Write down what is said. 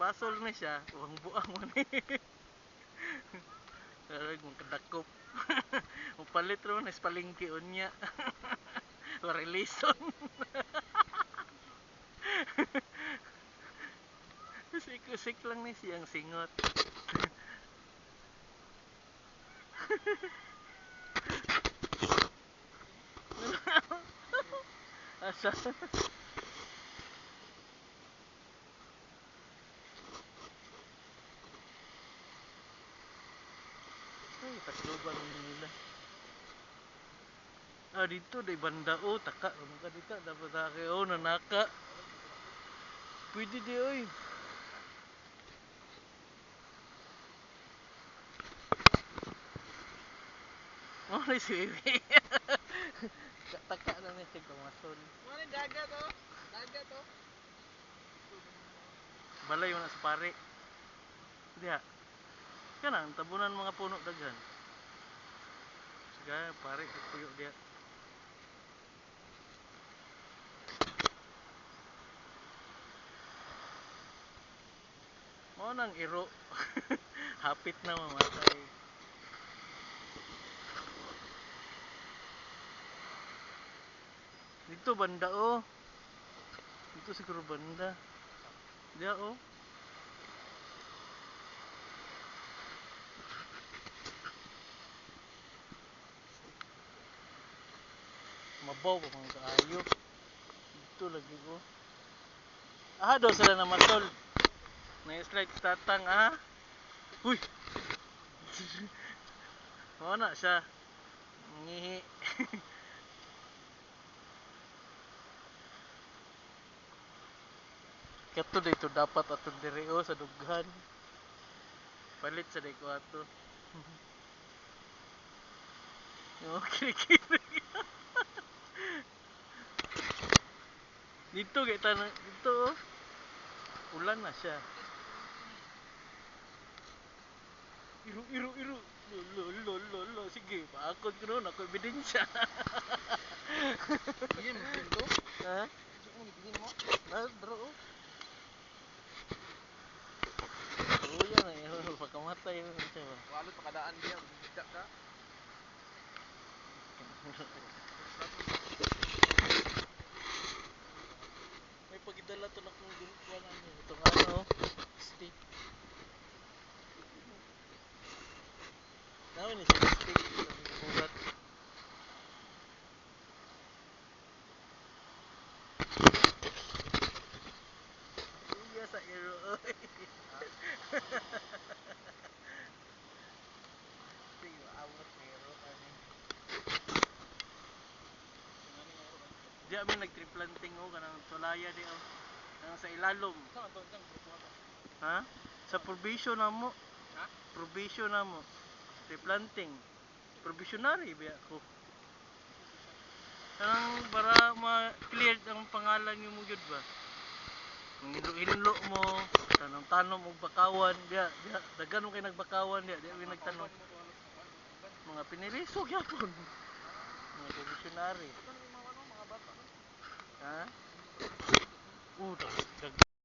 Pasol na siya, buang buang mo ni. Karag mong kadakop. Mupalit ro na palengke unya. Warelison. Sikusik lang ni siyang singot. Asa? tak keluar ni lah. Ah, di tu di bandar oh takak, muka dekat dapat tak oh nak Pergi dia oi. Oh, ni si Wiwi. Tak takak dah ni, cikgu masuk ni. Oh, ni jaga tu. Jaga tu. Balai mana separik. Lihat. Kanang tabunan mga punuk dagang. Sige, pare, puyo diha. Mo nang iro. Hapit na mamatay. Dito banda oh. Dito siguro banda. Diya oh. Mabaw pa mga kaayo. Dito lagi ko. Ah, daw sila na masol. Na-slide tatang ah. Uy! Oo na siya. Ngihi. Kato dito dapat atong direo sa dughan. Palit sa diko ato. Yung kiri-kiri. Itu kat tanah itu. Ulan lah Syah. Iru, iru, iru. Lo, lo, lo, lo, lo. Sige, bakot ko nun. Ako'y bidin siya. Ini mungkin tu. Ha? Bidin mo, bidin mo. Ah, bro. Oo oh, yan, ay. Ya. Pakamatay ya, mo. Walot, pakadaan dia. Bidak ka. Bidak tak? Awat iro kami. Di kami nagtriplanting o kanang tulaya di o. Kanang sa ilalom. Ha? Sa provision na mo. Ha? Provision na mo. Triplanting. Provisionary biya ko. Kanang para ma-clear ang pangalan yung mo yun ba? Hinlo mo, tanong tanom og bakawan, diya, diya, daghan mo kay nagbakawan diya, diya nagtanong mga pinilisog yapon. Mga provisionary. Ha? Dag,